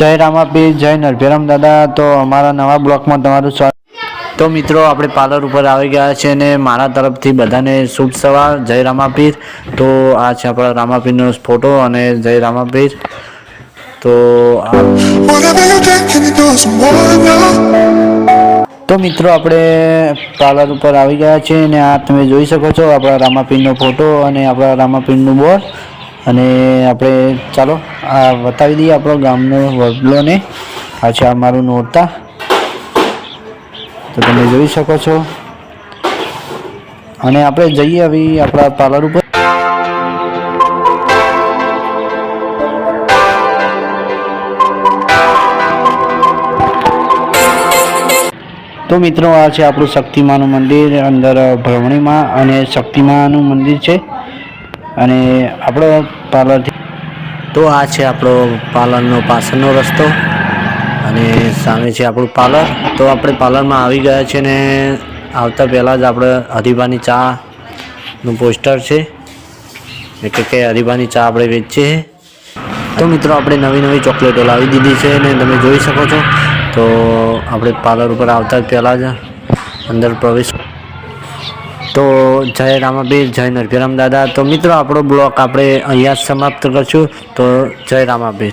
જય રામાપીર જય નરભેરામ દાદા. તો અમારા નવા બ્લોકમાં તમારું સ્વાગત. તો મિત્રો, આપણે પાર્લર ઉપર આવી ગયા છે અને મારા તરફથી બધાને શુભ સવાર જય રામાપીર. તો આ છે આપણા રામાપીરનો ફોટો અને જય રામાપીર. તો? તો મિત્રો, આપણે પાર્લર ઉપર આવી ગયા છે અને આ તમે જોઈ શકો છો આપણા રામાપીરનો ફોટો અને આપણા રામાપીરનું બોર્ડ. અને આપણે ચાલો, આ બતાવી દઈએ આપણો ગામનો વડલોને આ છે અમારું નોરતા. તો તમે જોઈ શકો છો. અને આપણે જઈએ હવે આપણા પાર્લર ઉપર. તો મિત્રો, આ છે આપણું શક્તિમાનું મંદિર અંદર ભ્રમણીમાં અને શક્તિમાનું મંદિર છે. અને આપણો પાર્લરથી તો આ છે આપણો પાર્લરનો પાછળનો રસ્તો. અને સામે છે આપણું પાર્લર. તો આપણે પાર્લરમાં આવી ગયા છે ને આવતા પહેલાં જ આપણે હરીબાની ચાનું પોસ્ટર છે. એટલે કે હરીબાની ચા આપણે વેચીએ તો મિત્રો આપણે નવી નવી ચોકલેટો લાવી દીધી છે ને તમે જોઈ શકો છો. તો આપણે પાર્લર ઉપર આવતા જ પહેલાં જ અંદર પ્રવેશ તો જય રામાબીર, જય નરભીરામ દાદા. તો મિત્રો, આપણો બ્લોક આપણે અહીંયા સમાપ્ત કરશું. તો જય રામાબીર.